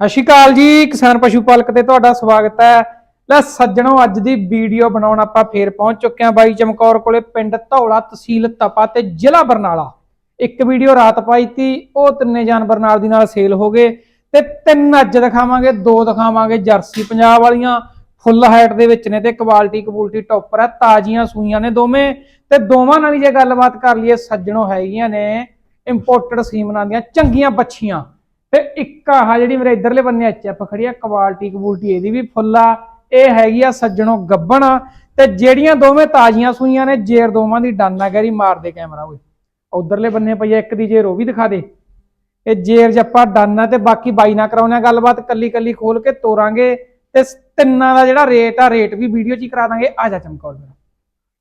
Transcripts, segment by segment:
ਸਤਿ ਸ਼੍ਰੀ ਅਕਾਲ ਜੀ, ਕਿਸਾਨ ਪਸ਼ੂ ਪਾਲਕ ਤੇ ਤੁਹਾਡਾ ਸਵਾਗਤ ਹੈ। ਲੈ ਸੱਜਣੋ, ਅੱਜ ਦੀ ਵੀਡੀਓ ਬਣਾਉਣ ਆਪਾਂ ਫੇਰ ਪਹੁੰਚ ਚੁੱਕੇ ਹਾਂ ਬਾਈ ਚਮਕੌਰ ਕੋਲੇ, ਪਿੰਡ ਧੌਲਾ ਤਹਿਸੀਲ ਤਪਾ ਤੇ ਜ਼ਿਲ੍ਹਾ ਬਰਨਾਲਾ। ਇੱਕ ਵੀਡੀਓ ਰਾਤ ਪਾਈ ਤੀ, ਉਹ ਤਿੰਨੇ ਜਾਨਵਰ ਨਾਲ ਦੀ ਨਾਲ ਸੇਲ ਹੋ ਗਏ ਤੇ ਤਿੰਨ ਅੱਜ ਦਿਖਾਵਾਂਗੇ, ਦੋ ਦਿਖਾਵਾਂਗੇ, ਜਰਸੀ ਪੰਜਾਬ ਵਾਲੀਆਂ, ਫੁੱਲ ਹਾਈਟ ਦੇ ਵਿੱਚ ਨੇ ਤੇ ਕੁਆਲਿਟੀ ਕਬੂਲਟੀ ਟੌਪਰ ਹੈ, ਤਾਜ਼ੀਆਂ ਸੂਈਆਂ ਨੇ ਦੋਵੇਂ। ਤੇ ਦੋਵਾਂ ਨਾਲ ਹੀ ਜੇ ਗੱਲਬਾਤ ਕਰ ਲਈਏ, ਸੱਜਣੋ ਹੈਗੀਆਂ ਨੇ ਇੰਪੋਰਟਡ ਸੀਮਨਾਂ ਦੀਆਂ, ਚੰਗੀਆਂ ਬੱਚੀਆਂ ਤੇ ਇੱਕ ਆਹ ਜਿਹੜੀ ਮੇਰੇ ਇਧਰਲੇ ਬੰਨੇ ਐਚਐਫ ਖੜੀ ਆ ਕੁਆਲਿਟੀ ਕਬੂਲਟੀ ਇਹਦੀ ਵੀ ਫੁੱਲ ਆ। ਇਹ ਹੈਗੀ ਆ ਸੱਜਣੋ ਗੱਬਣ। ਤੇ ਜਿਹੜੀਆਂ ਦੋਵੇਂ ਤਾਜ਼ੀਆਂ ਸੂਈਆਂ ਨੇ, ਜੇਰ ਦੋਵਾਂ ਦੀ ਡੰਨ ਆ ਕੈਮਰਾ ਓਏ। ਉਧਰਲੇ ਬੰਨੇ ਪਈ ਆ, ਇੱਕ ਦੀ ਜੇਰ ਉਹ ਵੀ ਦਿਖਾ ਦੇ। ਇਹ ਜੇਰ ਜੱਪਾ ਡੰਨ ਤੇ ਬਾਕੀ ਬਾਈ ਨਾ ਕਰਾਉਣੇ ਆ ਗੱਲਬਾਤ ਕੱਲੀ ਕੱਲੀ ਖੋਲ ਕੇ ਤੋਰਾਂਗੇ। ਤੇ ਤਿੰਨਾਂ ਦਾ ਜਿਹੜਾ ਰੇਟ ਆ, ਰੇਟ ਵੀ ਵੀਡੀਓ 'ਚ ਹੀ ਕਰਾ ਦਾਂਗੇ। ਆ ਜਾ ਚਮਕੌਰ ਮੇਰਾ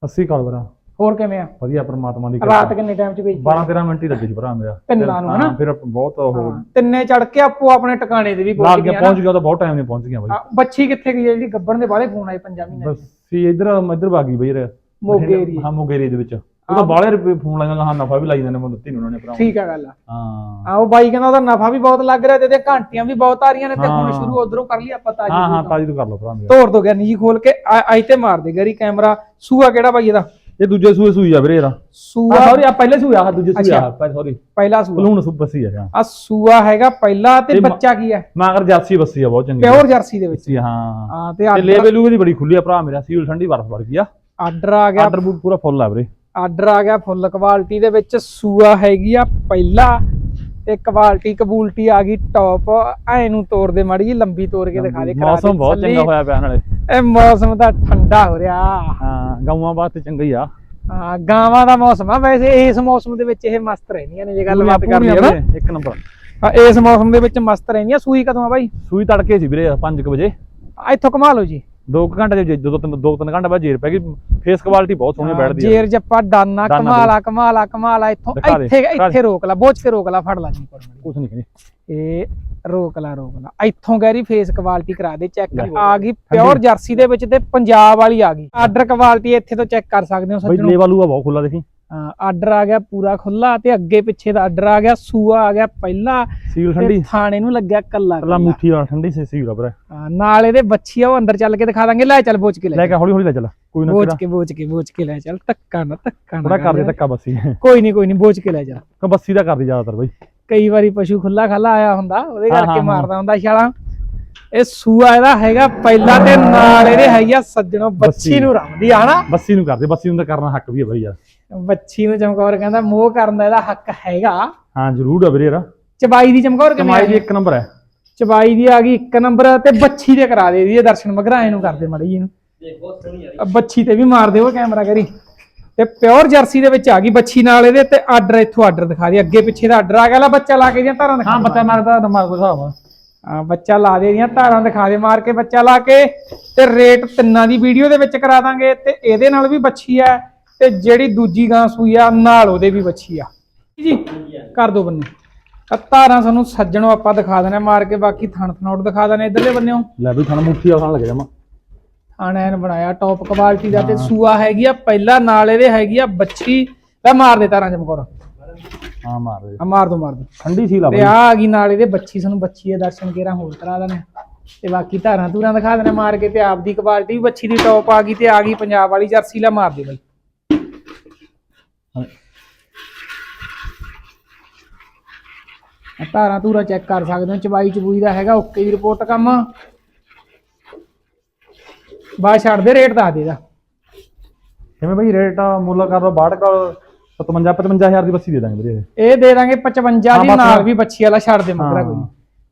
ਅੱਸੀ ਕਾਲ ਭਰਾ ਹੋਰ ਕਿਵੇਂ ਆ? ਵਧੀਆ ਪ੍ਰਮਾਤਮਾ ਦੀ ਰਾਤ ਕਿੰਨੇ ਟਾਈਮ 'ਚ ਭੇਜੀ? 12 13 ਮਿੰਟ ਹੀ ਲੱਗੇ ਸੀ ਭਰਾ ਮੇਰਾ। ਤਿੰਨਾਂ ਨੂੰ, ਹਨਾ? ਫਿਰ ਬਹੁਤ ਉਹ ਤਿੰਨੇ ਚੜ ਕੇ ਆਪੋ ਆਪਣੇ ਟਿਕਾਣੇ ਦੇ ਵੀ ਪਹੁੰਚ ਗਿਆ ਪਹੁੰਚ ਗਿਆ ਤਾਂ ਬਹੁਤ ਟਾਈਮ ਨਹੀਂ ਪਹੁੰਚ ਗਿਆ ਬਾਈ। ਬੱਚੀ ਕਿੱਥੇ ਗਈ ਜਿਹੜੀ ਗੱਬਣ ਦੇ ਬਾਹਲੇ ਫੋਨ ਆਏ ਪੰਜਾਂ ਮਹੀਨੇ ਬਸ ਸੀ ਇਧਰ ਇਧਰ ਭਾਗੀ ਬਈ ਯਾਰ। ਮੋਗੇ ਏਰੀਏ। ਹਾਂ ਮੋਗੇ ਏਰੀਏ ਦੇ ਵਿੱਚ। ਉਹ ਤਾਂ ਬਾਹਲੇ ਰੁਪਏ ਫੋਨ ਲਾਈਆਂ ਹਾਂ ਨਫਾ ਵੀ ਲਾਈ ਜਾਂਦੇ ਮੈਨੂੰ ਦਿੱਤੀ ਨੀ ਉਹਨਾਂ ਨੇ ਭਰਾ ਠੀਕ ਆ ਗੱਲ ਆ। ਹਾਂ। ਆ ਉਹ ਬਾਈ ਕਹਿੰਦਾ ਉਹਦਾ ਨਫਾ ਵੀ ਬਹੁਤ ਲੱਗ ਰਿਹਾ ਤੇ ਇਹਦੇ ਘੰਟੀਆਂ ਵੀ ਬਹੁਤ ਆ ਰਹੀਆਂ ਨੇ ਤੇ ਹੁਣ। ਸ਼ੁਰੂ ਉਧਰੋਂ ਕਰ ਲਈ ਆਪਾਂ ਤਾਜੀ ਹਾਂ ਹਾਂ ਤੋਂ। ਤਾਜੀ ਤੋਂ ਕਰ ਲਓ ਭਰਾ ਮੇਰਾ। ਤੋੜ ਦੋ ਗਿਆ ਨੀ ਖੋਲ ਕੇ ਆਈ ਤੇ ਮਾਰ ਦੇ ਗਰੀ ਕੈਮਰਾ। ਸੂਆ ਕਿਹੜਾ ਬਾਈ ਇਹਦਾ? ਇਹ ਦੂਜੇ ਸੂਏ ਸੂਈ ਆ ਵੀਰੇ ਯਾਰ ਸੂਆ ਸੌਰੀ ਆ ਪਹਿਲੇ ਸੂਆ ਆ ਦੂਜੇ ਸੂਏ ਆ। ਸੌਰੀ ਪਹਿਲਾ ਸੂਆ। ਬਲੂਨ ਸੂ ਬਸੀ ਆ ਹਾਂ। ਆ ਸੂਆ ਹੈਗਾ ਪਹਿਲਾ ਤੇ ਇਹ ਮ- ਬੱਚਾ ਕੀ ਹੈ ਮੈਂ ਅਗਰ ਜਰਸੀ ਬਸੀ ਆ ਬਹੁਤ ਚੰਗੀ। ਪਿਓਰ ਜਰਸੀ ਦੇ ਵਿੱਚ। ਹਾਂ। ਹਾਂ ਤੇ ਤੇ ਆਰਡਰ ਲੂਬਲ ਦੀ ਬੜੀ ਖੁੱਲੀ ਆ ਭਰਾ ਮੇਰਾ ਸੀਲ ਠੰਡੀ ਬਰਫ ਵਰਗੀ ਆ। ਆਰਡਰ ਆ ਗਿਆ। ਆਰਡਰ ਬੂਟ ਪੂਰਾ ਫੁੱਲ ਆ ਵੀਰੇ। ਆਰਡਰ ਆ ਗਿਆ ਫੁੱਲ ਕੁਆਲਿਟੀ ਦੇ ਵਿੱਚ। ਸੂਆ ਹੈਗੀ ਆ ਪਹਿਲਾ। ਤੇ ਕੁਆਲਿਟੀ ਕਬੂਲਟੀ ਆ ਗਈ ਟੌਪ ਐ ਨੂੰ ਤੋੜ ਦੇ ਮਾੜੀ ਜੀ ਲੰਬੀ ਤੋੜ ਕੇ ਦਿਖਾ ਦੇ। ਕਰਾ ਮੌਸਮ ਬਹੁਤ। ਚੰਗਾ ਹੋਇਆ ਪਿਆ ਨਾਲੇ। ਇਹ ਮੌਸਮ ਤਾਂ ਠੰਡਾ ਹੋ ਰਿਹਾ। ਹਾਂ ਗਊਆਂ ਵਾਸਤੇ ਚੰਗਾ ਹੀ ਆ। ਹਾਂ ਗਾਵਾਂ ਦਾ ਮੌਸਮ ਆ। ਵੈਸੇ ਇਸ ਮੌਸਮ ਦੇ ਵਿੱਚ ਇਹ ਮਸਤ ਰਹਿੰਦੀਆਂ ਨੇ ਜੇ ਗੱਲਬਾਤ ਕਰ ਲਈਏ ਨਾ ਇੱਕ ਨੰਬਰ। ਹਾਂ, ਇਸ ਮੌਸਮ ਦੇ ਵਿੱਚ ਮਸਤ ਰਹਿੰਦੀਆਂ। ਸੂਈ ਕਦੋਂ ਆ ਬਾਈ? ਸੂਈ ਤੜਕੇ ਸੀ ਵੀਰੇ 5 ਵਜੇ। ਇੱਥੋਂ ਕਮਾ ਲਓ ਜੀ। 2 ਘੰਟੇ ਜੇ ਦੋ ਤਿੰਨ ਦੋ ਤਿੰਨ ਘੰਟੇ ਬਾਅਦ ਜੇਰ ਪੈ ਗਈ ਫੇਸ ਕੁਆਲਿਟੀ ਬਹੁਤ ਸੋਹਣੀ ਬੈਠਦੀ ਆ। ਜੇਰ ਜੱਪਾ ਡਾਨਾ ਕਮਾਲਾ ਕਮਾਲਾ ਕਮਾਲਾ ਇੱਥੋਂ ਇੱਥੇ ਇੱਥੇ ਰੋਕ ਲਾ ਬੋਝ ਕੇ ਰੋਕ ਲਾ ਫੜ ਲਾ ਜੀ। ਕੁਛ ਨਹੀਂ ਕਹਿੰਦੇ ਇਹ ਰੋਕ ਲਾ ਰੋਕ ਲਾ। ਇੱਥੋਂ ਗੈਰੀ ਫੇਸ ਕੁਆਲਿਟੀ ਕਰਾ ਦੇ ਚੈੱਕ। ਆ ਗਈ ਪਿਓਰ ਜਰਸੀ ਦੇ ਵਿੱਚ ਤੇ ਪੰਜਾਬ ਵਾਲੀ ਆ ਗਈ। ਆਰਡਰ ਕੁਆਲਿਟੀ ਇੱਥੇ ਤੋਂ ਚੈੱਕ ਕਰ ਸਕਦੇ ਹੋ ਬਈ ਸੱਜਣੋ। ਲੇਵਲ ਆ ਬਹੁਤ ਖੁੱਲਾ ਦੇਖੀ। ਆਰਡਰ ਆ ਗਿਆ ਪੂਰਾ ਖੁੱਲਾ ਤੇ ਅੱਗੇ ਪਿੱਛੇ ਦਾ ਆਰਡਰ ਆ ਗਿਆ ਸੂਆ ਆ ਗਿਆ ਪਹਿਲਾ ਸੀਲ ਤੇ ਠੰਡੀ? ਥਾਣੇ ਨੂੰ ਲੱਗਿਆ ਕੱਲਾ ਕੱਲਾ ਮੁੱਠੀ ਵਾਲਾ ਠੰਡੀ ਸੀ ਸੀਲ ਨਾਲ ਇਹਦੇ ਬੱਚੀ ਆ ਉਹ ਅੰਦਰ ਚੱਲ ਕੇ ਦਿਖਾ ਦਾਂਗੇ। ਲੈ ਚੱਲ ਬੋਚ ਕੇ ਲੈ ਲੈ ਕੇ ਹੌਲੀ ਹੌਲੀ ਲੈ ਚੱਲ। ਕੋਈ ਨਾ ਬੋਚ ਕੇ ਬੋਚ ਕੇ ਬੋਚ ਕੇ ਲੈ ਚੱਲ। ਧੱਕਾ ਨਾ ਧੱਕਾ ਨਾ ਥੋੜਾ ਕਰ ਦੇ ਯਾਰ। ਧੱਕਾ ਬੱਸੀ। ਕੋਈ ਨਹੀਂ ਕੋਈ ਨਹੀਂ ਬੋਚ ਕੇ ਲੈ ਜਾ ਬੱਸੀ ਦਾ ਕਰਦੀ ਜ਼ਿਆਦਾਤਰ ਬਈ? ਕਈ ਵਾਰੀ ਪਸ਼ੂ ਖੁੱਲਾ ਖਾਲਾ ਆਇਆ ਹੁੰਦਾ ਉਹਦੇ ਕਰਕੇ ਮਾਰਦਾ ਹੁੰਦਾ ਛਾਲਾਂ ਇਹ ਸੂਆ ਇਹਦਾ ਹੈਗਾ ਪਹਿਲਾ ਤੇ ਨਾਲ ਇਹਦੇ ਹੈਗੀ ਆ ਸੱਜਣੋ ਬੱਚੀ। ਨੂੰ ਰਮਦੀ ਆ ਨਾ ਬੱਸੀ ਨੂੰ ਕਰਦੇ ਬੱਸੀ ਨੂੰ ਤਾਂ ਕਰਨਾ ਹੱਕ ਵੀ ਹੈ ਬਈ ਯਾਰ। ਬੱਚੀ ਨੂੰ ਚਮਕੌਰ ਕਹਿੰਦਾ ਮੋਹ ਕਰਨ ਦਾ ਇਹਦਾ ਹੱਕ ਹੈਗਾ। ਹਾਂ ਜ਼ਰੂਰ ਆ ਵੀਰੇ ਯਾਰ ਚਬਾਈ ਦੀ ਚਮਕੌਰ ਕਿਵੇਂ ਕਮਾਈ ਦੀ? ਇੱਕ ਨੰਬਰ ਹੈ। ਚਬਾਈ ਦੀ ਆ ਗਈ ਇੱਕ ਨੰਬਰ ਤੇ ਬੱਚੀ ਦੇ ਕਰਾ ਦੇ ਦੀ ਦਰਸ਼ਨ ਮਗਰਾਏ ਨੂੰ ਕਰਦੇ ਮੜੀ ਜੀ ਨੂੰ। ਬੱਚੀ ਤੇ ਵੀ ਮਾਰ ਦਿਓ ਕੈਮਰਾ ਕਰੀ। ਤੇ ਪਿਓਰ ਜਰਸੀ ਦੇ ਵਿੱਚ ਆ ਗਈ ਬੱਚੀ ਨਾਲ ਇਹਦੇ ਤੇ ਆਰਡਰ ਇੱਥੋਂ ਆਰਡਰ ਦਿਖਾ ਦੇ ਅੱਗੇ ਪਿੱਛੇ ਦਾ ਆਰਡਰ ਆ ਗਿਆ ਲੈ ਬੱਚਾ ਲਾ ਕੇ ਦੀਆਂ ਧਾਰਾਂ ਦਿਖਾ। ਹਾਂ ਬੱਚਾ ਮਾਰਦਾ ਦਿਮਾਗ ਕੋਈ ਹਿਸਾਬ ਬੱਚਾ ਲਾ ਦੇ ਦੀਆਂ ਧਾਰਾਂ ਦਿਖਾ ਦੇ ਮਾਰ ਕੇ ਬੱਚਾ ਲਾ ਕੇ ਤੇ ਰੇਟ ਤਿੰਨਾਂ ਦੀ ਵੀਡੀਓ ਦੇ ਵਿੱਚ ਕਰਾ ਦਾਂਗੇ ਤੇ ਇਹਦੇ ਨਾਲ ਵੀ ਬੱਚੀ ਆ ਤੇ ਜਿਹੜੀ ਦੂਜੀ ਗਾਂ ਸੂਈ ਆ ਨਾਲ ਉਹਦੇ ਵੀ ਬੱਚੀ ਆ। ਜੀ ਕਰ ਦੋ ਬੰਨੇ। ਧਾਰਾਂ ਸਾਨੂੰ ਸੱਜਣੋਂ ਆਪਾਂ ਦਿਖਾ ਦੇਣਾ ਮਾਰ ਕੇ ਬਾਕੀ ਥਣ ਥਣੋਟ ਦਿਖਾ ਦੇਣੇ ਇਧਰਲੇ ਬੰਨਿਓ। ਲੈ ਵੀ ਤੁਹਾਨੂੰ ਮੁੱਠੀ ਆਉਣ ਲੱਗ ਜਾਵਾਂ ਥਣ ਐਨ ਬਣਾਇਆ ਟੌਪ ਕੁਆਲਿਟੀ ਦਾ ਤੇ ਸੂਆ ਹੈਗੀ ਆ ਪਹਿਲਾ ਨਾਲ ਇਹਦੇ ਹੈਗੀ ਆ ਬੱਚੀ। ਲੈ ਮਾਰ ਦੇ ਧਾਰਾਂ ਚਮਕੌਰ ਹਾਂ ਮਾਰ ਦੇ। ਆ ਮਾਰ ਦੋ ਮਾਰ ਦੋ। ਠੰਡੀ ਸੀ ਲਾ ਤੇ ਬਈ। ਆ ਆ ਗਈ ਨਾਲ ਇਹਦੇ ਬੱਚੀ ਸਾਨੂੰ ਬੱਚੀ ਦੇ ਦਰਸ਼ਨ ਕੇਰਾ ਹੋਰ ਕਰਾ ਦੇਣੇ ਤੇ ਬਾਕੀ ਧਾਰਾਂ ਧੂਰਾਂ ਦਿਖਾ ਦੇਣੇ ਮਾਰ ਕੇ ਤੇ ਆਪ ਦੀ ਕੁਆਲਿਟੀ ਵੀ ਬੱਚੀ ਦੀ ਟੌਪ ਆ ਗਈ ਤੇ ਆ ਗਈ ਪੰਜਾਬ ਵਾਲੀ ਜਰਸੀ ਲੈ ਮਾਰ ਦੇ ਬਾਈ। ਧਾਰਾਂ ਧੂਰਾਂ ਚੈੱਕ ਕਰ ਸਕਦੇ ਹੋ ਚਬਾਈ ਚਬੂਈ ਦਾ ਹੈਗਾ ਓਕੇ ਦੀ ਰਿਪੋਰਟ ਕੰਮ। ਬਾਅਦ ਛੱਡ ਦੇ ਰੇਟ ਦੱਸ ਦੇ ਦਾ ਬਈ ਰੇਟ ਮੁੱਲ ਕਰ ਲਓ 62 ਕਾ 57 55000 ਦੀ ਬੱਸੀ ਦੇ ਦਾਂਗੇ ਵੀਰੇ ਇਹ। ਦੇ ਦਾਂਗੇ 55 ਹਾਂ, ਦੀ ਬਸ। ਨਾਲ ਵੀ ਬੱਚੀ ਵਾਲਾ ਛੱਡ ਦੇ ਮਗਰਾ ਹਾਂ। ਕੋਈ।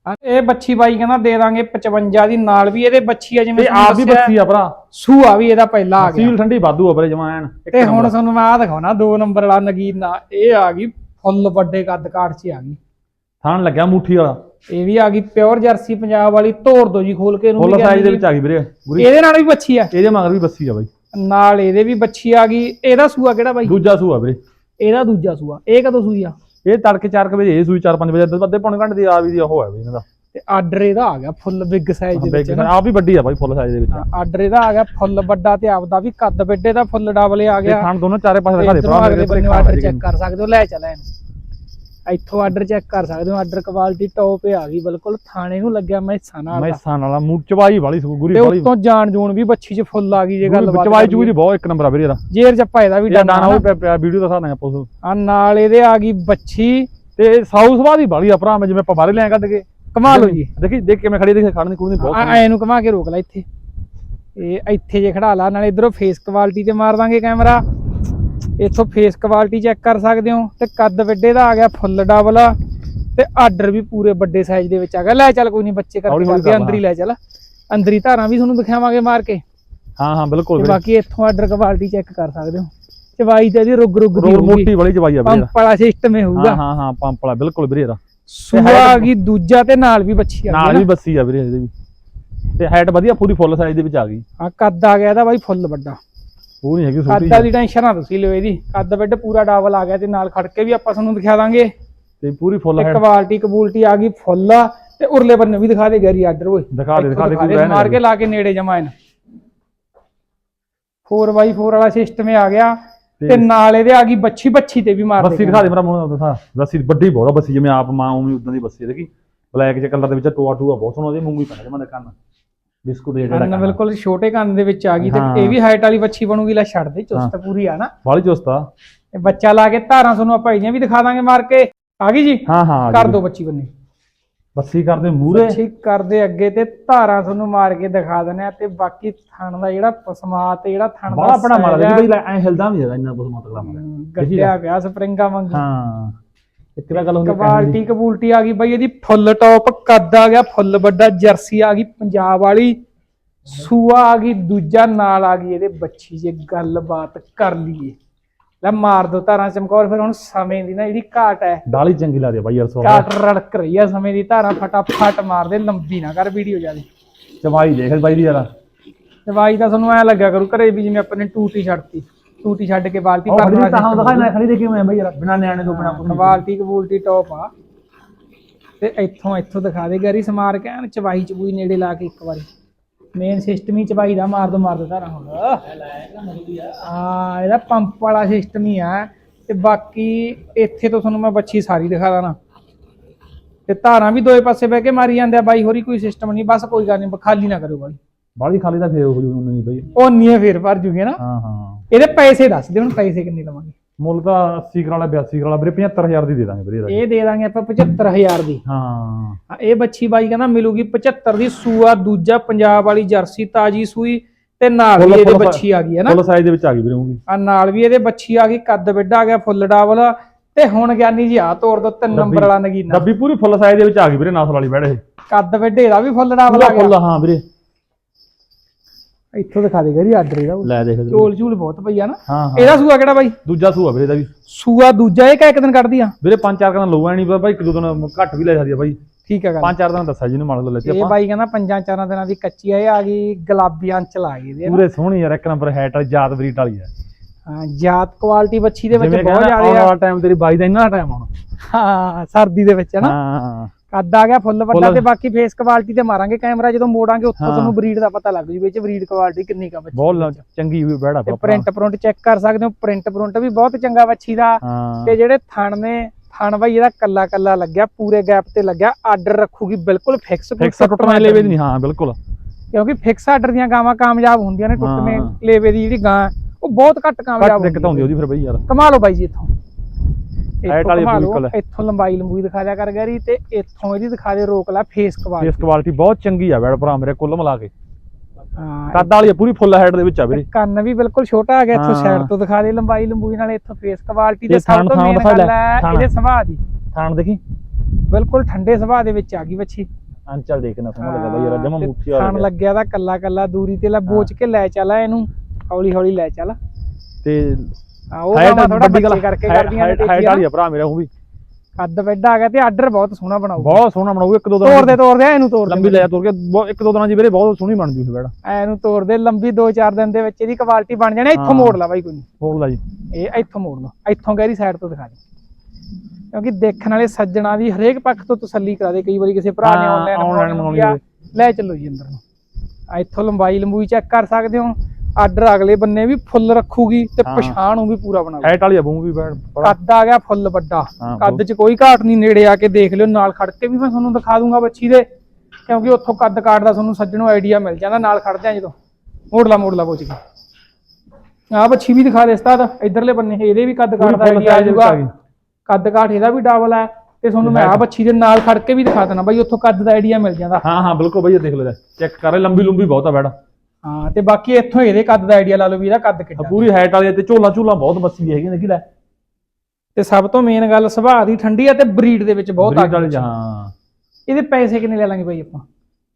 ਹਾਂ, ਇਹ ਬੱਚੀ ਬਾਈ ਕਹਿੰਦਾ ਦੇ ਦਾਂਗੇ 55 ਦੀ ਨਾਲ ਵੀ। ਇਹਦੇ ਬੱਚੀ ਆ ਜਿਵੇਂ ਤੇ ਤੁਹਾਨੂੰ ਆਪ ਵੀ ਦੱਸਿਆ, ਬੱਸੀ ਆ ਭਰਾ। ਸੂਆ ਵੀ ਇਹਦਾ ਪਹਿਲਾ ਆ ਗਿਆ। ਸੀਲ ਠੰਡੀ ਵਾਧੂ ਆ ਵੀਰੇ ਜਮਾ ਐਨ। ਇੱਕ ਤੇ ਨੰਬਰ। ਹੁਣ ਤੁਹਾਨੂੰ ਮੈਂ ਆ ਦਿਖਾਉਣਾ ਦੋ ਨੰਬਰ ਵਾਲਾ ਨਗੀਰ ਨਾ ਇਹ ਆ ਗਈ ਫੁੱਲ ਵੱਡੇ ਕੱਦ ਕਾਠ 'ਚ ਆ ਗਈ। ਥਾਣ ਲੱਗਿਆ ਮੁੱਠੀ ਵਾਲਾ। ਇਹ ਵੀ ਆ ਗਈ ਪਿਓਰ ਜਰਸੀ ਪੰਜਾਬ ਵਾਲੀ। ਤੋੜ ਦੋ ਜੀ ਖੋਲ ਕੇ ਇਹਨੂੰ ਫੁੱਲ ਵੀ ਸਾਈਜ਼ ਦੇ ਕਹਿੰਦੇ ਵਿੱਚ ਆ ਗਈ ਵੀਰੇ। ਗੁਰੀ ਇਹਦੇ ਨਾਲ ਵੀ ਬੱਚੀ ਆ। ਇਹਦੇ ਮਗਰ ਵੀ ਬੱਸੀ ਆ ਬਾਈ। ਨਾਲ ਇਹਦੇ ਵੀ ਬੱਚੀ ਆ ਗਈ। ਇਹਦਾ ਸੂਆ ਕਿਹੜਾ ਬਾਈ? ਦੂਜਾ ਸੂਆ ਵੀਰੇ। ਇਹਦਾ ਦੂਜਾ ਸੂਆ ਇਹ ਕਦੋਂ ਸੂਈ ਆ? ਇਹ ਤੜਕੇ 4 ਵਜੇ ਇਹ ਸੂਈ 4-5 ਵਜੇ ਅੱਧੇ ਪੌਣੇ ਘੰਟੇ ਦੀ ਆ ਵੀ ਦੀ ਉਹ ਹੈ ਬਈ ਇਹਨਾਂ ਦਾ। ਤੇ ਆਰਡਰ ਇਹਦਾ ਆ ਗਿਆ ਫੁੱਲ ਬਿਗ ਸਾਈਜ਼ ਦੇ ਵਿੱਚ। ਆਪ ਵੀ ਵੱਡੀ ਆ ਬਾਈ ਫੁੱਲ ਸਾਈਜ਼ ਦੇ ਵਿੱਚ। ਆਰਡਰ ਇਹਦਾ ਆ ਗਿਆ ਫੁੱਲ ਵੱਡਾ ਤੇ ਆਪਦਾ ਵੀ ਕੱਦ ਵੱਡੇ ਦਾ ਫੁੱਲ ਡਬਲ ਆ ਗਿਆ। ਥਾਣ ਦੋਨੋਂ ਚਾਰੇ ਪਾਸੇ ਦਿਖਾ ਦੇ ਭਰਾ ਮੇਰੇ ਚੈੱਕ ਕਰ ਸਕਦੇ ਹੋ ਲੈ ਚੱਲ ਇਹਨੂੰ। ਇੱਥੋਂ ਆਰਡਰ ਚੈੱਕ ਕਰ ਸਕਦੇ ਹੋ ਆਰਡਰ ਕੁਆਲਿਟੀ ਟੌਪ ਆ ਗਈ ਬਿਲਕੁਲ ਥਾਣੇ ਨੂੰ ਲੱਗਿਆ ਮੈਸਾਂ ਨਾਲ। ਮੈਸਾਂ ਵਾਲਾ ਮੂੰਹ ਚਵਾਈ ਵਾਲੀ ਗੁਰੀ ਤੇ ਵਾਲੀ। ਉੱਤੋਂ ਜਾਣ ਜੂਣ ਵੀ ਬੱਚੀ 'ਚ ਫੁੱਲ ਆ ਗਈ ਜੇ ਗੱਲ ਬਾਤ ਚਵਾਈ ਚੂਈ ਦੀ ਬਹੁਤ ਇੱਕ ਨੰਬਰ ਆ ਵੀਰੇ ਇਹਦਾ। ਜੇਰ ਜੱਪਾ ਇਹਦਾ ਵੀ ਦਾਣਾ ਉਹ ਵੀਡੀਓ ਦਾ ਸਾਹਮਣੇ ਪੁੱਛ ਆ ਨਾਲ ਇਹਦੇ ਆ ਗਈ ਬੱਚੀ। ਤੇ ਸਾਊ ਸਵਾਦ ਦੀ ਬਾਲੀ ਆ ਭਰਾ ਮੈਂ ਜਿਵੇਂ ਆਪਾਂ ਬਾਹਰ ਲਿਆ ਕੱਢ ਕੇ। ਕਮਾਲ ਹੋ ਜੀ ਦੇਖੀ ਦੇਖ ਕਿਵੇਂ ਖੜੀ ਦੇਖੀ ਖੜਨ ਦੀ ਕੁੜੀ ਬਹੁਤ ਆ- ਐ ਨੂੰ ਘੁਮਾ ਕੇ ਰੋਕ ਲੈ ਇੱਥੇ। ਇਹ ਇੱਥੇ ਜੇ ਖੜਾ ਲਾ ਨਾਲੇ ਇਧਰੋਂ ਫੇਸ ਕੁਆਲਿਟੀ ਤੇ ਮਾਰ ਦਾਂਗੇ ਕੈਮਰਾ ਇੱਥੋਂ ਫੇਸ ਕੁਆਲਿਟੀ ਚੈੱਕ ਕਰ ਸਕਦੇ ਹੋ ਤੇ ਕੱਦ ਵੱਡੇ ਦਾ ਆ ਗਿਆ ਫੁੱਲ ਡਬਲ ਤੇ ਆਰਡਰ ਵੀ ਪੂਰੇ ਵੱਡੇ ਸਾਈਜ਼ ਦੇ ਵਿੱਚ ਆ ਗਿਆ। ਲੈ ਚੱਲ ਕੋਈ ਨਹੀਂ ਬੱਚੇ ਕਰਕੇ ਅੰਦਰ ਹੀ ਲੈ ਚੱਲ। ਅੰਦਰੀ ਧਾਰਾਂ ਵੀ ਤੁਹਾਨੂੰ ਦਿਖਾਵਾਂਗੇ ਮਾਰ ਕੇ। ਹਾਂ ਹਾਂ ਬਿਲਕੁਲ ਬਾਕੀ ਇੱਥੋਂ ਆਰਡਰ ਕੁਆਲਿਟੀ ਚੈੱਕ ਕਰ ਸਕਦੇ ਹੋ। ਚਵਾਈ ਤੇ ਇਹਦੀ ਰੁਗ ਰੁਗ ਦੀ ਮੋਟੀ ਵਾਲੀ ਚਵਾਈ ਆ ਵੀਰੇ। ਪੰਪ ਵਾਲਾ ਸਿਸਟਮ ਹੀ ਹਾਂ ਹੋਊਗਾ। ਹਾਂ ਹਾਂ ਪੰਪ ਵਾਲਾ ਬਿਲਕੁਲ ਵੀਰੇ ਇਹਦਾ। ਸੂਆ ਆ ਗਈ ਦੂਜਾ ਤੇ ਨਾਲ ਵੀ ਬੱਚੀ ਆ ਨਾਲ ਵੀ ਬੱਸੀ ਆ ਵੀਰੇ ਇਹਦੇ ਵੀ। ਤੇ ਹਾਈਟ ਵਧੀਆ ਪੂਰੀ ਫੁੱਲ ਸਾਈਜ਼ ਦੇ ਵਿੱਚ ਆ ਗਈ। ਆ ਕੱਦ ਆ ਗਿਆ ਇਹਦਾ ਬਾਈ ਫੁੱਲ ਵੱਡਾ। ਉਹ ਨਹੀਂ ਹੈਗੀ ਛੋਟੀ ਕੱਦ ਦੀ ਟੈਨਸ਼ਨ ਨਾ ਤੁਸੀਂ ਲਿਓ ਇਹਦੀ। ਕੱਦ ਬੈੱਡ ਪੂਰਾ ਡਬਲ ਆ ਗਿਆ ਤੇ ਨਾਲ ਖੜ ਕੇ ਵੀ ਆਪਾਂ ਤੁਹਾਨੂੰ ਦਿਖਾ ਦਾਂਗੇ। ਤੇ ਪੂਰੀ ਫੁੱਲ ਹਾਈਟ ਕੁਆਲਿਟੀ ਕਬੂਲਟੀ ਆ ਗਈ ਫੁੱਲ ਆ ਤੇ ਉਰਲੇ ਬੰਨੇ ਵੀ ਦਿਖਾ ਦੇ ਗੈਰੀ ਆਰਡਰ ਓਏ। ਦਿਖਾ ਦੇ ਦਿਖਾ ਦੇ ਕੋਈ ਦੇ। ਰਹਿਣ ਮਾਰ ਕੇ ਲਾ ਕੇ ਨੇੜੇ ਜਮਾ ਇਹਨ। 4x4 ਵਾਲਾ ਸਿਸਟਮ ਆ ਗਿਆ ਤੇ- ਨਾਲ ਇਹਦੇ ਆ ਗਈ ਬੱਚੀ ਬੱਚੀ ਤੇ ਵੀ ਮਾਰ ਬੱਸੀ ਦਿਖਾ ਦੇ ਮੇਰਾ ਮੂੰਹ ਦਿਖਾ। ਬੱਸੀ ਵੱਡੀ ਬਹੁਤ ਆ ਬੱਸੀ ਜਿਵੇਂ ਆਪ ਮਾਂ ਉਵੇਂ ਉਦਾਂ ਦੀ ਬੱਸੀ ਦੇਖੀ। ਬਲੈਕ ਚ ਕਲਰ ਦੇ ਵਿੱਚ ਟੋਆ ਟੂਆ ਬਹੁਤ ਸੋਹਣਾ ਉਹਦੇ ਮੂੰਗੀ ਪੈਣਾ ਜਮਾ ਦੇ ਕੰਨ। ਬਿਸਕੁਟ ਜਿਹੜਾ ਕੰਨ ਬਿਲਕੁਲ ਛੋਟੇ ਕੰਨ ਦੇ ਵਿੱਚ ਆ ਗਈ ਤੇ। ਇਹ ਵੀ ਹਾਈਟ ਵਾਲੀ ਬੱਚੀ ਬਣੂਗੀ ਲੈ ਛੱਡ ਦੇ ਚੁਸਤ ਪੂਰੀ ਆ ਨਾ। ਵਾਲੀ ਚੁਸਤਾ ਇਹ ਬੱਚਾ ਲਾ ਕੇ ਧਾਰਾਂ ਤੁਹਾਨੂੰ ਆਪਾਂ ਇਹਦੀਆਂ ਵੀ ਦਿਖਾ ਦਾਂਗੇ ਮਾਰ ਕੇ। ਆ ਗਈ ਜੀ? ਹਾਂ ਹਾਂ ਕਰ ਦੋ ਬੱਚੀ ਬੰਨੇ। ਬੱਸੀ ਕਰਦੇ ਮੂਰੇ ਠੀਕ ਕਰਦੇ ਅੱਗੇ ਤੇ ਧਾਰਾਂ ਤੁਹਾਨੂੰ ਮਾਰ ਕੇ ਦਿਖਾ ਦਿੰਦੇ ਆ ਤੇ ਬਾਕੀ ਥਣ ਦਾ ਜਿਹੜਾ ਪਸਮਾ ਤੇ ਜਿਹੜਾ ਥਣ ਦਾ ਬੜਾ ਆਪਣਾ ਮਾਰਾ ਦੇਖੀ ਬਈ ਐ ਹਿਲਦਾ ਵੀ ਹੈਗਾ ਇੰਨਾ ਕੁਝ ਮਤਲਬ ਮਾਰਾ ਗੱਡਿਆ ਪਿਆ ਸਪਰਿੰਗਾ ਵਾਂਗੂ। ਹਾਂ। ਇੱਕ ਤਾਂ ਗੱਲ ਹੁੰਦੀ ਕਬਾਲਟੀ ਕਬੂਲਟੀ ਆ ਗਈ ਬਈ ਇਹਦੀ ਫੁੱਲ ਟੌਪ ਕੱਦ ਆ ਗਿਆ ਫੁੱਲ ਵੱਡਾ ਜਰਸੀ ਆ ਗਈ ਪੰਜਾਬ ਵਾਲੀ। ਸੂਆ ਆ ਗਈ ਦੂਜਾ ਨਾਲ ਆ ਗਈ ਇਹਦੇ ਬੱਚੀ ਜੇ ਗੱਲਬਾਤ ਕਰ ਲਈਏ। ਲੈ ਮਾਰ ਦੋ ਧਾਰਾਂ ਚਮਕੌਰ ਫਿਰ ਹੁਣ ਸਮੇਂ ਦੀ ਨਾ ਜਿਹੜੀ ਘਾਟ ਹੈ। ਡਾਲੀ ਚੰਗੀ ਲੱਗਦੀ ਆ ਬਾਈ ਯਾਰ ਘਾਟ ਰੜਕ ਰਹੀ ਆ ਸਮੇਂ ਦੀ ਧਾਰਾਂ ਫਟਾਫਟ ਮਾਰਦੇ ਲੰਬੀ ਨਾ ਕਰ ਵੀਡੀਓ ਜ਼ਿਆਦਾ। ਚਮਾਈ ਦੇਖ ਬਾਈ ਦੀ ਯਾਰ ਦਵਾਈ ਤਾਂ ਤੁਹਾਨੂੰ ਐ ਲੱਗਿਆ ਕਰੂ ਘਰੇ ਵੀ ਜਿਵੇਂ ਆਪਾਂ ਨੇ ਟੂਟੀ ਛੱਡਤੀ। ਟੂਟੀ ਛੱਡ ਕੇ ਬਾਲਟੀ ਉਹ ਖੜੀ ਤਾਂ ਦਿਖਾਈ ਨਾ ਖੜੀ ਦੇਖੀ ਮੈਂ ਬਾਈ ਯਾਰ ਬਿਨਾ ਨਿਆਣੇ ਤੋਂ ਬਿਨਾ ਕੋਈ। ਬਾਲਟੀ ਕਬੂਲਟੀ ਟੌਪ ਆ। ਤੇ ਇੱਥੋਂ ਇੱਥੋਂ ਦਿਖਾ ਦੇ ਗਰੀ ਸਮਾਰ ਕੇ ਐਨ ਚਵਾਈ ਚਬੂਈ ਨੇੜੇ ਲਾ ਕੇ ਇੱਕ ਵਾਰੀ। ਮੇਨ ਸਿਸਟਮ ਹੀ ਚਵਾਈ ਦਾ ਮਾਰ ਦੋ ਮਾਰ ਦੋ ਧਾਰਾ ਹੁਣ। ਹਾਂ ਇਹਦਾ ਪੰਪ ਵਾਲਾ ਸਿਸਟਮ ਹੀ ਆ। ਤੇ ਬਾਕੀ ਇੱਥੇ ਤੋਂ ਤੁਹਾਨੂੰ ਮੈਂ ਬੱਚੀ ਸਾਰੀ ਦਿਖਾ ਦਾਂ ਤੇ ਧਾਰਾਂ ਵੀ ਦੋਏ ਪਾਸੇ ਬਹਿ ਕੇ ਮਾਰੀ ਜਾਂਦੇ ਆ ਬਾਈ ਹੋਰੀ ਕੋਈ ਸਿਸਟਮ ਨਹੀਂ ਬਸ ਕੋਈ ਗੱਲ ਨਹੀਂ ਖਾਲੀ ਨਾ ਕਰੋ ਬਾਈ। ਬਾਲੀ ਖਾਲੀ ਤਾਂ ਫੇਰ ਹੋ ਜੂ ਨਹੀਂ ਬਾਈ। ਉਹ ਨੀਏ ਫੇਰ ਭਰ ਜੂਗੇ ਨਾ। ਹਾਂ ਹਾਂ। ਇਹਦੇ ਪੈਸੇ ਦੱਸ ਦੇ ਹੁਣ ਪੈਸੇ ਕਿੰਨੇ ਲਵਾਂਗੇ? ਮੁੱਲ ਤਾਂ 80 ਕਰਾਲਾ 82 ਕਰਾਲਾ ਵੀਰੇ 75000 ਦੀ ਦੇ ਦਾਂਗੇ ਵੀਰੇ ਇਹਦਾ। ਇਹ ਦੇ ਦਾਂਗੇ ਆਪਾਂ 75000 ਦੀ। ਹਾਂ। ਹਾਂ, ਇਹ ਬੱਚੀ ਬਾਈ ਕਹਿੰਦਾ ਮਿਲੂਗੀ 75 ਦੀ ਸੂਆ ਦੂਜਾ ਪੰਜਾਬ ਵਾਲੀ ਜਰਸੀ ਤਾਜੀ ਸੂਈ ਤੇ ਨਾਲ ਵੀ ਇਹਦੇ ਬੱਚੀ ਆ ਗਈ ਹੈ ਨਾ? ਫੁੱਲ ਸਾਈਜ਼ ਦੇ ਵਿੱਚ ਆ ਗਈ ਵੀਰੇ ਉਹ ਵੀ। ਆ ਨਾਲ ਵੀ ਇਹਦੇ ਬੱਚੀ ਆ ਗਈ ਕੱਦ ਵੱਡਾ ਆ ਗਿਆ ਫੁੱਲ ਡਾਵਲ ਤੇ ਹੁਣ ਗਿਆਨੀ ਜੀ ਆ ਤੋੜ ਦੋ ਤਿੰਨ ਨੰਬਰ ਵਾਲਾ ਨਗੀਨਾ। ਡੱਬੀ ਪੂਰੀ ਫੁੱਲ ਸਾਈਜ਼ ਦੇ ਵਿੱਚ ਆ ਗਈ ਵੀਰੇ ਨਾਸਲ ਵਾਲੀ ਬੈੜੇ ਕੱਦ ਵੱਡੇ ਦਾ ਵੀ ਫੁੱਲ ਡਾਵਲ ਪੂਰਾ ਆ ਗਿਆ। ਫੁੱਲ ਹਾਂ ਵੀਰੇ। ਇੱਥੋਂ ਦਿਖਾ ਦੇ ਗਰੀ ਆਰਡਰ ਇਹਦਾ ਲੈ ਦੇਖ ਵੀਰੇ। ਝੋਲ ਝੂਲ ਬਹੁਤ ਪਈ ਆ ਨਾ। ਹਾਂ ਹਾਂ। ਇਹਦਾ ਸੂਆ ਕਿਹੜਾ ਬਾਈ? ਦੂਜਾ ਸੂਆ ਵੀਰੇ ਦਾ ਵੀ। ਸੂਆ ਦੂਜਾ ਇਹ ਕਾ ਇੱਕ ਦਿਨ ਕੱਢਦੀ ਆ? ਵੀਰੇ ਪੰਜ ਚਾਰ ਦਿਨ ਲਊਆ ਨਹੀਂ ਬਾਈ ਇੱਕ ਦੋ ਦਿਨ ਘੱਟ ਵੀ ਲੈ ਸਕਦੀ ਆ ਬਾਈ। ਠੀਕ ਆ ਗੱਲ। ਪੰਜ ਚਾਰ ਦਿਨ ਦੱਸਿਆ ਜਿਹਨੂੰ ਮੰਨ ਲਓ ਲੈਤੀ ਇਹ ਆਪਾਂ। ਬਾਈ ਕਹਿੰਦਾ ਪੰਜਾਂ ਚਾਰਾਂ ਦਿਨਾਂ ਦੀ ਕੱਚੀ ਆ ਇਹ ਆ ਗਈ ਗੁਲਾਬੀ ਅੰਚ ਲਾ ਗਈ ਇਹਦੇ ਨਾ। ਪੂਰੇ ਸੋਹਣੀ ਯਾਰ ਇੱਕ ਨੰਬਰ ਹੈਟ ਜਾਤ ਬਰੀਟ ਵਾਲੀ ਆ। ਹਾਂ ਜਾਤ ਕੁਆਲਿਟੀ ਬੱਚੀ ਦੇ ਵਿੱਚ ਬਹੁਤ ਜ਼ਿਆਦਾ ਆ। ਟਾਈਮ ਤੇਰੀ ਬਾਈ ਦਾ ਇੰਨਾ ਟਾਈਮ ਆਉਣਾ। ਹਾਂ ਸਰਦੀ ਦੇ ਵਿੱਚ ਹੈ ਨਾ। ਹਾਂ। ਕੱਦ ਆ ਗਿਆ ਫੁੱਲ ਵੱਡਾ ਤੇ ਬਾਕੀ ਫੇਸ ਕੁਆਲਿਟੀ ਤੇ ਮਾਰਾਂਗੇ ਕੈਮਰਾ ਜਦੋਂ ਮੋੜਾਂਗੇ ਉੱਥੋਂ ਹਾਂ। ਤੁਹਾਨੂੰ ਬਰੀਡ ਦਾ ਪਤਾ ਲੱਗ ਜੂ ਵਿੱਚ ਬਰੀਡ ਕੁਆਲਿਟੀ ਕਿੰਨੀ ਕਾ ਬੱਚੀ ਬਹੁਤ ਚੰਗੀ ਵੀ ਬੈੜਾ ਤੇ ਪ੍ਰਿੰਟ ਪ੍ਰਿੰਟ ਚੈੱਕ ਕਰ ਸਕਦੇ ਹੋ ਪ੍ਰਿੰਟ ਪ੍ਰਿੰਟ ਵੀ ਬਹੁਤ ਚੰਗਾ ਬੱਚੀ ਦਾ। ਹਾਂ। ਤੇ ਜਿਹੜੇ ਥਣ ਨੇ ਥਣ ਬਾਈ ਇਹਦਾ ਕੱਲਾ ਕੱਲਾ ਲੱਗਿਆ ਪੂਰੇ ਗੈਪ ਤੇ ਲੱਗਿਆ ਆਰਡਰ ਰੱਖੂਗੀ ਬਿਲਕੁਲ ਫਿਕਸ ਫਿਕਸ ਟੁੱਟਣ ਲੇਵੇ ਦੀ ਨਹੀਂ ਹਾਂ ਬਿਲਕੁਲ। ਕਿਉਂਕਿ ਫਿਕਸ ਆਰਡਰ ਦੀਆਂ ਗਾਵਾਂ ਕਾਮਯਾਬ ਹੁੰਦੀਆਂ ਨੇ ਟੁੱਟਵੇਂ ਹਾਂ। ਲੇਵੇ ਦੀ ਜਿਹੜੀ ਗਾਂ ਉਹ ਬਹੁਤ ਘੱਟ ਕਾਮਯਾਬ ਘੱਟ ਦਿੱਕਤ ਹੁੰਦੀ ਆਉਂਦੀ ਉਹਦੀ ਫਿਰ ਬਈ ਯਾਰ। ਕਮਾ ਲਓ ਬਾਈ ਜੀ ਇੱਥੋਂ। ਵਾਲੀ ਬਿਲਕੁਲ। ਇੱਥੋਂ ਲੰਬਾਈ ਲੰਬੂਈ ਦਿਖਾ ਦਿਆ ਕਰ ਗੈਰੀ ਤੇ ਇੱਥੋਂ ਇਹਦੀ ਦਿਖਾ ਦੇ ਰੋਕ ਲੈ ਫੇਸ ਕੁਆਲਿਟੀ ਫੇਸ ਕੁਆਲਿਟੀ ਬਹੁਤ ਚੰਗੀ ਆ ਬੈੜ ਭਰਾ ਮੇਰੇ ਕੁੱਲ ਮਿਲਾ ਕੇ। ਕੱਦ ਵਾਲੀ ਆ, ਪੂਰੀ ਫੁੱਲ ਹੈਡ ਦੇ ਵਿੱਚ ਆ ਵੀਰੇ। ਕੰਨ ਵੀ ਬਿਲਕੁਲ ਛੋਟਾ ਆ ਗਿਆ ਇੱਥੋਂ। ਸਾਈਡ ਤੋਂ ਦਿਖਾ ਦੇ ਲੰਬਾਈ ਲੰਬੂਈ ਨਾਲ ਇੱਥੋਂ ਫੇਸ ਕੁਆਲਿਟੀ ਤੇ ਸਭ ਤੋਂ ਮੇਨ ਗੱਲ ਹੈ। ਇਹਦੇ ਸੁਭਾਅ ਦੀ। ਥਾਣ ਦੇਖੀ? ਬਿਲਕੁਲ ਠੰਡੇ ਸੁਭਾਅ ਦੇ ਵਿੱਚ ਆ ਗਈ ਬੱਚੀ ਅੰਚਲ ਦੇਖਣਾ ਸੋਹਣਾ ਲੱਗਾ ਬਈ ਯਾਰ ਜਮਾ ਮੁੱਠੀ ਵਾਲਾ ਥਣ ਲੱਗਿਆ। ਦਾ ਕੱਲਾ ਕੱਲਾ ਦੂਰੀ ਤੇ ਲੈ ਬੋਚ ਕੇ ਲੈ ਚੱਲ ਇਹਨੂੰ। ਹੌਲੀ ਹੌਲੀ ਲੈ ਚੱਲ। ਤੇ ਹਾਂ, ਉਹ ਹਾਈਟ ਥੋੜਾ ਵੱਡੀ ਗੱਲ। ਬੱਚੇ ਕਰਕੇ ਕਰਦੀਆਂ ਨੇ ਹਾਈਟ ਦੇਖੀ ਵਾਲੀ ਆ ਭਰਾ ਮੇਰੇ ਉਹ ਵੀ। ਕੱਦ ਵੱਡਾ ਆ ਗਿਆ ਤੇ ਆਰਡਰ ਬਹੁਤ ਸੋਹਣਾ ਬਣਾਊਗਾ। ਬਹੁਤ ਸੋਹਣਾ ਬਣਾਉ ਇੱਕ ਦੋ ਦਿਨ ਤੋੜਦੇ ਤੋੜਦੇ ਇਹਨੂੰ ਤੋੜ ਲੰਬੀ ਲੈ ਤੁਰ ਕੇ ਬਹੁਤ- ਇੱਕ ਦੋ ਦਿਨਾਂ ਦੀ ਵੀਰੇ ਬਹੁਤ ਸੋਹਣੀ ਬਣ ਜੂ ਬੈੜ। ਐਨੂੰ ਤੋੜਦੇ ਲੰਬੀ 2-4 ਦਿਨ ਦੇ ਵਿੱਚ ਇਹਦੀ ਕੁਆਲਿਟੀ ਬਣ ਜਾਣੀ ਇੱਥੋਂ ਹਾਂ। ਮੋੜ ਲਾ ਬਾਈ ਕੋਈ ਨੀ। ਫੋੜ ਲਾ ਜੀ। ਇਹ ਇੱਥੋਂ ਮੋੜ ਲਓ ਇੱਥੋਂ ਗਹਿਰੀ ਸਾਈਡ ਤੋਂ ਦਿਖਾ ਦੇ। ਕਿਉਂਕਿ ਦੇਖਣ ਵਾਲੇ ਸੱਜਣਾ ਦੀ ਹਰੇਕ ਪੱਖ ਤੋਂ ਤਸੱਲੀ ਕਰਾ ਦੇ ਕਈ ਵਾਰੀ ਕਿਸੇ ਭਰਾ ਨੇ ਆਨਲਾਈਨ online ਮੰਗਾਉਣੀ ਮੰਗਾਉਣੀ ਹੁੰਦੀ ਆ ਲੈ ਚੱਲੋ ਜੀ ਅੰਦਰ ਨੂੰ। ਇੱਥੋਂ ਲੰਬਾਈ ਲੰਬੂਈ ਚੈੱਕ ਕਰ ਸਕਦੇ ਹੋ। ਆਰਡਰ ਅਗਲੇ ਬੰਨੇ ਵੀ ਫੁੱਲ ਰੱਖੂਗੀ ਤੇ ਹਾਂ। ਪਛਾਣ ਨੂੰ ਵੀ ਪੂਰਾ ਬਣਾਊਗੀ। ਹੈਟ ਵਾਲੀ ਆ ਵੀ ਬੜਾ। ਕੱਦ ਆ ਗਿਆ ਫੁੱਲ ਵੱਡਾ। ਹਾਂ, ਕੱਦ 'ਚ ਕੋਈ ਘਾਟ ਨਹੀਂ ਨੇੜੇ ਆ ਕੇ ਦੇਖ ਲਿਓ ਨਾਲ ਖੜ ਕੇ ਵੀ ਮੈਂ ਤੁਹਾਨੂੰ ਦਿਖਾ ਦੂੰਗਾ ਬੱਚੀ ਦੇ। ਕਿਉਂਕਿ ਉੱਥੋਂ ਕੱਦ ਕਾਟ ਦਾ ਤੁਹਾਨੂੰ ਸੱਜਣੋਂ ਆਈਡੀਆ ਮਿਲ ਜਾਂਦਾ ਨਾਲ ਖੜਦੇ ਆ ਜਦੋਂ। ਮੋੜਲਾ ਮੋੜਲਾ ਪੁੱਛ ਕੇ। ਆਹ ਬੱਚੀ ਵੀ ਦਿਖਾ ਦੇ ਉਸਤਾਦ ਇਧਰਲੇ ਬੰਨੇ ਇਹਦੇ ਵੀ ਕੱਦ ਕਾਟ ਦਾ full ਆਈਡੀਆ ਆ size ਵਿੱਚ ਜਾਊਗਾ। ਆ ਗਈ। ਕੱਦ ਕਾਠ ਇਹਦਾ ਵੀ ਡਬਲ ਹੈ ਤੇ ਤੁਹਾਨੂੰ ਮੈਂ ਆ ਬੱਚੀ ਦੇ ਨਾਲ ਖੜ ਕੇ ਵੀ ਦਿਖਾ ਦੇਣਾ ਬਾਈ ਉੱਥੋਂ ਕੱਦ ਦਾ ਆਈਡੀਆ ਮਿਲ ਜਾਂਦਾ। ਹਾਂ ਹਾਂ ਬਿਲਕੁਲ ਬਈ ਇਹ ਦੇਖ ਲਓ ਚੈੱਕ ਕਰ ਲੰਬੀ ਲੰਬੀ ਬਹੁਤ ਆ ਬੈੜ ਹਾਂ ਤੇ ਬਾਕੀ ਇੱਥੋਂ ਇਹਦੇ ਕੱਦ ਦਾ ਆਈਡੀਆ ਲਾ ਲਓ ਵੀ ਇਹਦਾ ਕੱਦ ਕਿੱਡਾ ਪੂਰੀ ਹੈਟ ਵਾਲੀ ਤੇ ਝੋਲਾ ਝੂਲਾ ਬਹੁਤ ਦੀ ਹੈਗੀ ਦੇਖੀ ਲੈ। ਤੇ ਸਭ ਤੋਂ ਮੇਨ ਗੱਲ ਸੁਭਾਅ ਦੀ ਠੰਡੀ ਆ ਤੇ ਬਰੀਡ ਦੇ ਵਿੱਚ ਬਹੁਤ ਆ ਹਾਂ। ਇਹਦੇ ਪੈਸੇ ਕਿੰਨੇ ਲੈ ਲਾਂਗੇ ਬਾਈ ਆਪਾਂ?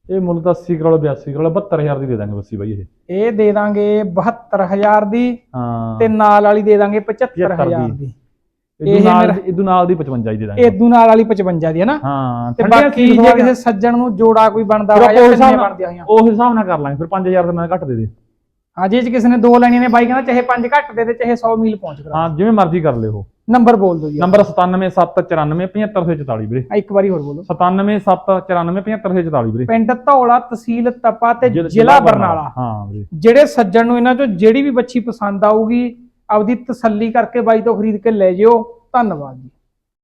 ਇਹ ਮੁੱਲ ਤਾਂ 80 ਕਰੋੜ 82 ਕਰੋੜ 72000 ਦੀ ਦੇ ਦਾਂਗੇ ਬੱਸੀ ਬਾਈ ਇਹ। ਇਹ ਦੇ ਦਾਂਗੇ 72000 ਦੀ ਹਾਂ। ਤੇ ਨਾਲ ਵਾਲੀ ਦੇ ਦਾਂਗੇ 75000 ਦੀ। ਇਹ ਨਾਲ ਇਦੂ ਨਾਲ ਦੀ 55 ਦੀ ਦੇ ਦਾਂਗੇ। ਇਦੂ ਨਾਲ ਵਾਲੀ 55 ਦੀ ਹੈ ਨਾ? ਹਾਂ ਤੇ ਬਾਕੀ ਜੇ ਕਿਸੇ ਸੱਜਣ ਨੂੰ ਜੋੜਾ ਕੋਈ ਬਣਦਾ ਹੋਇਆ ਨਾਲ ਬਣਦੀਆਂ ਹੋਈਆਂ। ਉਸ ਹਿਸਾਬ ਨਾਲ ਕਰ ਲਾਂਗੇ ਫਿਰ 5000 ਦਾ ਮੈਂ ਘੱਟ ਦੇ ਦੇ। ਹਾਂ ਜੇ ਕਿਸੇ ਨੇ ਦੋ ਲੈਣੀਆਂ ਨੇ ਬਾਈ ਕਹਿੰਦਾ ਚਾਹੇ 5 ਘੱਟ ਦੇ ਦੇ ਚਾਹੇ 100 ਮੀਲ ਪਹੁੰਚ ਕਰਾ। ਹਾਂ ਜਿਵੇਂ ਮਰਜ਼ੀ ਕਰ ਲਿਓ। ਨੰਬਰ ਬੋਲ ਦਿਓ ਜੀ। ਨੰਬਰ 9779475744 ਵੀਰੇ। ਇੱਕ ਵਾਰੀ ਹੋਰ ਬੋਲੋ। 9779475744 ਵੀਰੇ। ਪਿੰਡ ਧੌਲਾ ਤਹਿਸੀਲ ਤਪਾ ਤੇ ਜ਼ਿਲ੍ਹਾ ਬਰਨਾਲਾ। ਹਾਂ ਵੀਰੇ। ਜਿਹੜੇ ਸੱਜਣ ਨੂੰ ਇਹਨਾਂ ਚੋਂ ਜਿਹੜੀ ਵੀ ਬੱਚੀ ਪਸੰਦ ਆਊਗੀ ਆਪਦੀ ਤਸੱਲੀ ਕਰਕੇ ਬਾਈ ਤੋਂ ਖਰੀਦ ਕੇ ਲੈ ਜਿਓ। ਧੰਨਵਾਦ ਜੀ।